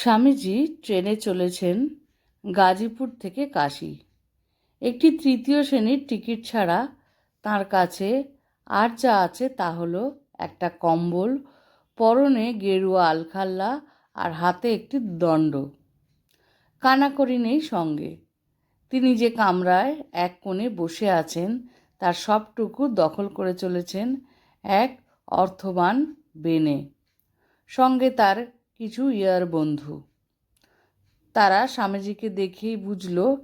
স্বামীজি ট্রেনে চলেছেন গাজীপুর থেকে কাশী। একটি তৃতীয় শ্রেণির টিকিট ছাড়া তার কাছে আর যা আছে তা হলো একটা কম্বল, পরনে গেরুয়া আলখাল্লা আর হাতে একটি দণ্ড। কানাকড়ি নেই সঙ্গে। তিনি যে কামরায় এক কোণে বসে আছেন, তার সবটুকু দখল করে চলেছেন এক অর্থবান বেনে। সঙ্গে তার কিছু ইয়ার বন্ধু। তারা স্বামীজিকে দেখেই বুঝল,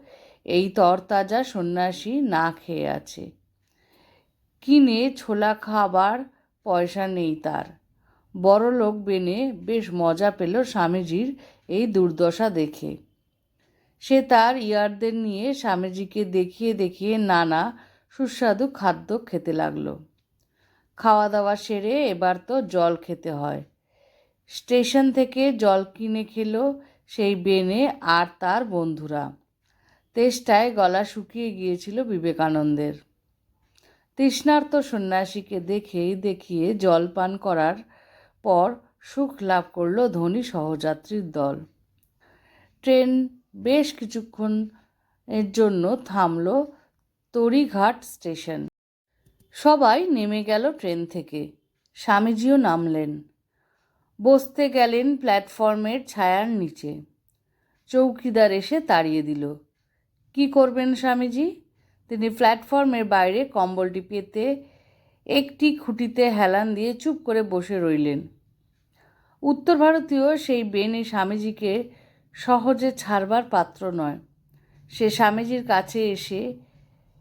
এই তরতাজা সন্ন্যাসী না খেয়ে আছে। কিনে ছোলা খাবার পয়সা নেই তার। বড়লোক বেনে বেশ মজা পেল স্বামীজির এই দুর্দশা দেখে। সে তার ইয়ারদের নিয়ে স্বামীজিকে দেখিয়ে দেখিয়ে নানা সুস্বাদু খাদ্য খেতে লাগল। খাওয়া দাওয়া সেরে এবার তো জল খেতে হয়। স্টেশন থেকে জল কিনে খেলো সেই বেনে আর তার বন্ধুরা। তেষ্টায় গলা শুকিয়ে গিয়েছিল বিবেকানন্দের। তৃষ্ণার্ত সন্ন্যাসীকে দেখেই দেখিয়ে জল পান করার পর সুখ লাভ করল ধনী সহযাত্রীর দল। ট্রেন বেশ কিছুক্ষণ এর জন্য থামল তরিঘাট স্টেশন। সবাই নেমে গেল ট্রেন থেকে। স্বামীজিও নামলেন। বসতে গেলেন প্ল্যাটফর্মের ছায়ার নিচে। চৌকিদার এসে তাড়িয়ে দিল। কি করবেন স্বামীজি? তিনি প্ল্যাটফর্মের বাইরে কম্বলটি পেতে একটি খুঁটিতে হেলান দিয়ে চুপ করে বসে রইলেন। উত্তর ভারতীয় সেই বেনে স্বামীজিকে সহজে ছাড়বার পাত্র নয়। সে স্বামীজির কাছে এসে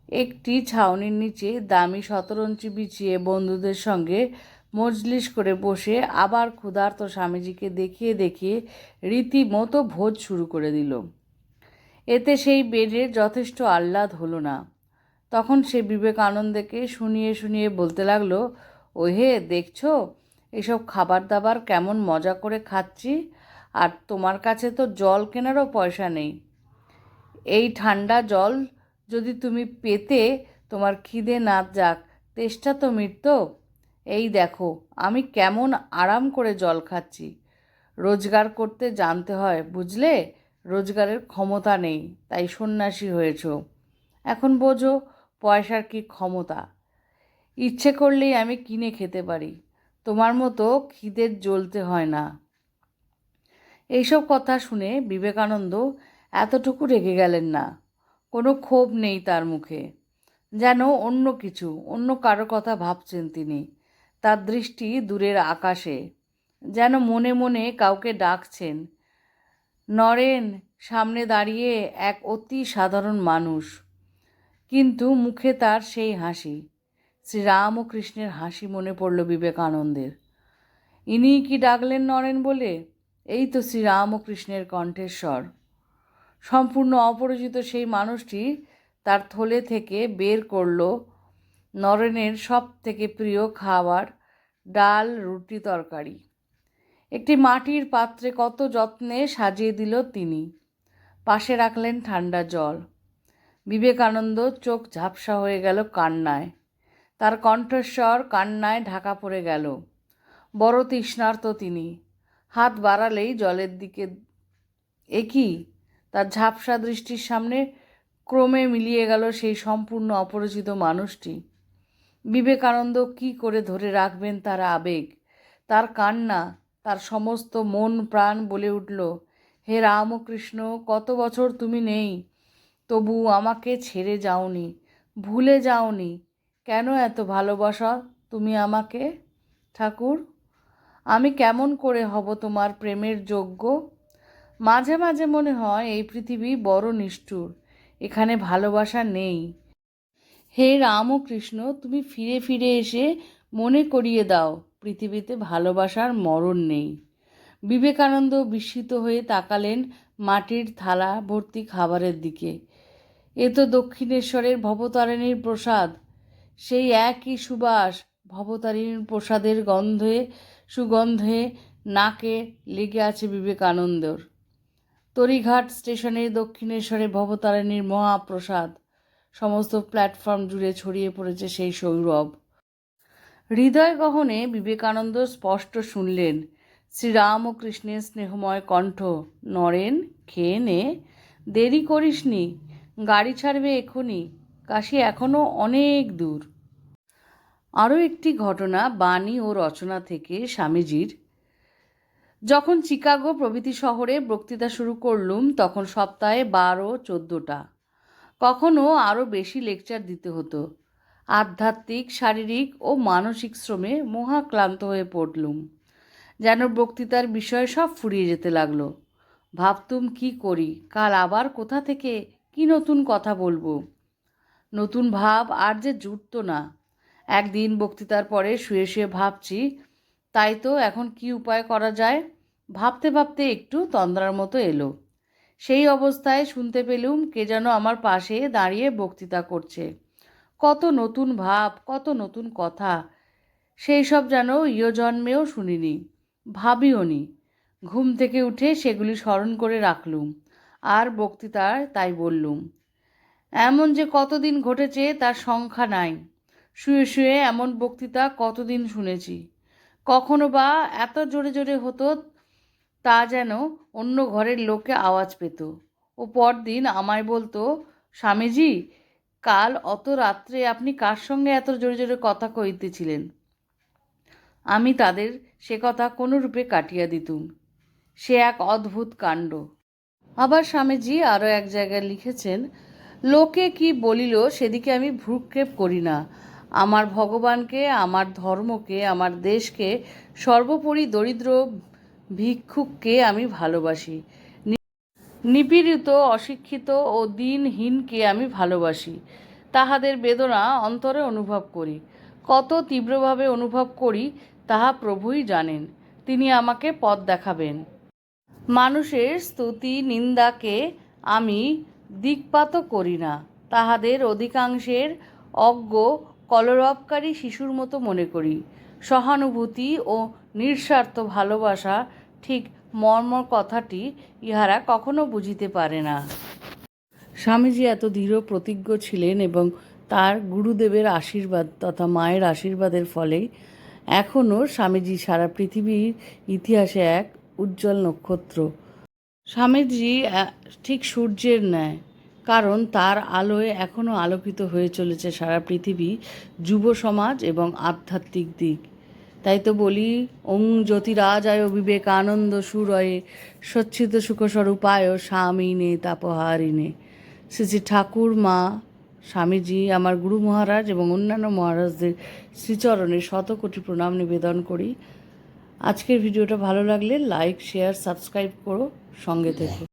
একটি ছাউনির নিচে দামি শতরঞ্চি বিছিয়ে বন্ধুদের সঙ্গে মজলিস করে বসে আবার ক্ষুধার্ত স্বামীজিকে দেখিয়ে দেখিয়ে রীতিমতো ভোজ শুরু করে দিল। এতে সেই বেডের যথেষ্ট আহ্লাদ হলো না। তখন সে বিবেকানন্দকে শুনিয়ে শুনিয়ে বলতে লাগল, ওহে, দেখছ? এসব খাবার দাবার কেমন মজা করে খাচ্ছি, আর তোমার কাছে তো জল কেনারও পয়সা নেই। এই ঠান্ডা জল যদি তুমি পেতে, তোমার খিদে না যাক, তেষ্টা তো মিটত এই দেখো, আমি কেমন আরাম করে জল খাচ্ছি। রোজগার করতে জানতে হয়, বুঝলে? রোজগারের ক্ষমতা নেই, তাই সন্ন্যাসী হয়েছ। এখন বোঝো, পয়সার কি ক্ষমতা? ইচ্ছে করলেই আমি কিনে খেতে পারি। তোমার মতো খিদের জ্বলতে হয় না। এইসব কথা শুনে বিবেকানন্দ এতটুকু রেগে গেলেন না। কোনো ক্ষোভ নেই তার মুখে। যেন অন্য কিছু, অন্য কারও কথা ভাবছেন তিনি। তার দৃষ্টি দূরের আকাশে, যেন মনে মনে কাউকে ডাকছেন। নরেন, সামনে দাঁড়িয়ে এক অতি সাধারণ মানুষ, কিন্তু মুখে তার সেই হাসি। শ্রীরাম ও কৃষ্ণের হাসি মনে পড়ল বিবেকানন্দের। ইনি কি ডাকলেন নরেন বলে? এই তো শ্রীরাম ও কৃষ্ণের কণ্ঠেশ্বর সম্পূর্ণ অপরিচিত সেই মানুষটি তার থলে থেকে বের করল নরেনের সব থেকে প্রিয় খাবার ডাল রুটি তরকারি। একটি মাটির পাত্রে কত যত্নে সাজিয়ে দিল তিনি। পাশে রাখলেন ঠান্ডা জল। বিবেকানন্দ চোখ ঝাপসা হয়ে গেল কান্নায়। তার কণ্ঠস্বর কান্নায় ঢাকা পড়ে গেল। বড় তৃষ্ণার্ত তিনি। হাত বাড়ালেই জলের দিকে একই তার ঝাপসা দৃষ্টির সামনে ক্রমে মিলিয়ে গেল সেই সম্পূর্ণ অপরিচিত মানুষটি। বিবেকানন্দ কি করে ধরে রাখবেন তার আবেগ? তার কান্না, তার সমস্ত মন প্রাণ বলে উঠল, হে রামকৃষ্ণ, কত বছর তুমি নেই, তবু আমাকে ছেড়ে যাওনি, ভুলে যাওনি। কেন এত ভালোবাসা তুমি আমাকে, ঠাকুর? আমি কেমন করে হব তোমার প্রেমের যোগ্য? মাঝে মাঝে মনে হয় এই পৃথিবী বড় নিষ্ঠুর, এখানে ভালোবাসা নেই। হে রাম ও কৃষ্ণ তুমি ফিরে ফিরে এসে মনে করিয়ে দাও, পৃথিবীতে ভালোবাসার মরণ নেই। বিবেকানন্দ বিস্মিত হয়ে তাকালেন মাটির থালা ভর্তি খাবারের দিকে। এ তো দক্ষিণেশ্বরের ভবতারিণীর প্রসাদ। সেই একই সুবাস ভবতারিণীর প্রসাদের গন্ধে, সুগন্ধে নাকে লেগে আছে বিবেকানন্দর। তরিঘাট স্টেশনের দক্ষিণেশ্বরে ভবতারিণীর মহাপ্রসাদ। সমস্ত প্ল্যাটফর্ম জুড়ে ছড়িয়ে পড়েছে সেই সৌরভ। হৃদয় গহনে বিবেকানন্দ স্পষ্ট শুনলেন, শ্রীরাম ও কৃষ্ণের স্নেহময় কণ্ঠ, নরেন, খেয়ে নে, দেরি করিসনি গাড়ি ছাড়বে এখনই কাশি এখনও অনেক দূর। আরও একটি ঘটনা বাণী ও রচনা থেকে স্বামীজির। যখন চিকাগো প্রভৃতি শহরে বক্তৃতা শুরু করলুম, তখন সপ্তাহে বারো, চোদ্দোটা। কখনো আরও বেশি লেকচার দিতে হতো। আধ্যাত্মিক, শারীরিক ও মানসিক শ্রমে মহাক্লান্ত হয়ে পড়লুম। যেন বক্তৃতার বিষয় সব ফুরিয়ে যেতে লাগল। ভাবতুম কি করি? কাল আবার কোথা থেকে কি নতুন কথা বলব? নতুন ভাব আর যে জুটত না। একদিন বক্তৃতার পরে শুয়ে শুয়ে ভাবছি, তাই তো এখন কি উপায় করা যায়? ভাবতে ভাবতে একটু তন্দ্রার মতো এলো। সেই অবস্থায় শুনতে পেলুম কে যেন আমার পাশে দাঁড়িয়ে বক্তৃতা করছে। কত নতুন ভাব, কত নতুন কথা, সেই সব যেন ইয় জন্মেও শুনিনি, ভাবিও নি। ঘুম থেকে উঠে সেগুলি স্মরণ করে রাখলুম, আর বক্তৃতার তাই বললুম, এমন যে কতদিন ঘটেছে তার সংখ্যা নাই। শুয়ে শুয়ে এমন বক্তৃতা কতদিন শুনেছি। কখনো বা এত জোরে জোরে হতো তা যেন অন্য ঘরের লোকে আওয়াজ পেত। ও পরদিন আমায় বলতো, স্বামীজি, কাল অত রাত্রে আপনি কার সঙ্গে এত জোরে জোরে কথা কইতেছিলেন? আমি তাদের সে কথা কোনোরূপে কাটিয়া দিতুম। সে এক অদ্ভুত কাণ্ড। আবার স্বামীজি আরও এক জায়গায় লিখেছেন, লোকে কি বলিল সেদিকে আমি ভ্রুক্ষেপ করি না। আমার ভগবানকে, আমার ধর্মকে, আমার দেশকে সর্বোপরি দরিদ্র ভিক্ষুককে আমি ভালোবাসি। নিপীড়িত, অশিক্ষিত ও দিনহীনকে আমি ভালোবাসি। তাহাদের বেদনা অন্তরে অনুভব করি। কত তীব্রভাবে অনুভব করি, তাহা প্রভুই জানেন। তিনি আমাকে পথ দেখাবেন। মানুষের স্তুতি, নিন্দাকে আমি দিকপাত করি না। তাহাদের অধিকাংশের অজ্ঞ, কলরবকারী শিশুর মতো মনে করি। সহানুভূতি ও নিঃস্বার্থ ভালোবাসা ঠিক মর্ম কথাটি ইহারা কখনো বুঝিতে পারে না। স্বামীজি এত দৃঢ় প্রতিজ্ঞ ছিলেন এবং তার গুরুদেবের আশীর্বাদ তথা মায়ের আশীর্বাদের ফলেই এখনও স্বামীজি সারা পৃথিবীর ইতিহাসে এক উজ্জ্বল নক্ষত্র। স্বামীজি ঠিক সূর্যের ন্যায়, কারণ তার আলোয় এখনও আলোকিত হয়ে চলেছে সারা পৃথিবী যুব সমাজ এবং আধ্যাত্মিক দিক। তাই তো বলি, ওং জ্যোতিরাজায় বিবেকানন্দ সুরয়ে সচ্ছিত সুখস্বরূপায় স্বামীনে তাপহারিণে। শ্রী শ্রী ঠাকুর মা, স্বামীজি, আমার গুরু মহারাজ এবং অন্যান্য মহারাজদের শ্রীচরণে শত কোটি প্রণাম নিবেদন করি। আজকের ভিডিওটা ভালো লাগলে লাইক, শেয়ার, সাবস্ক্রাইব করো সঙ্গে থেকে।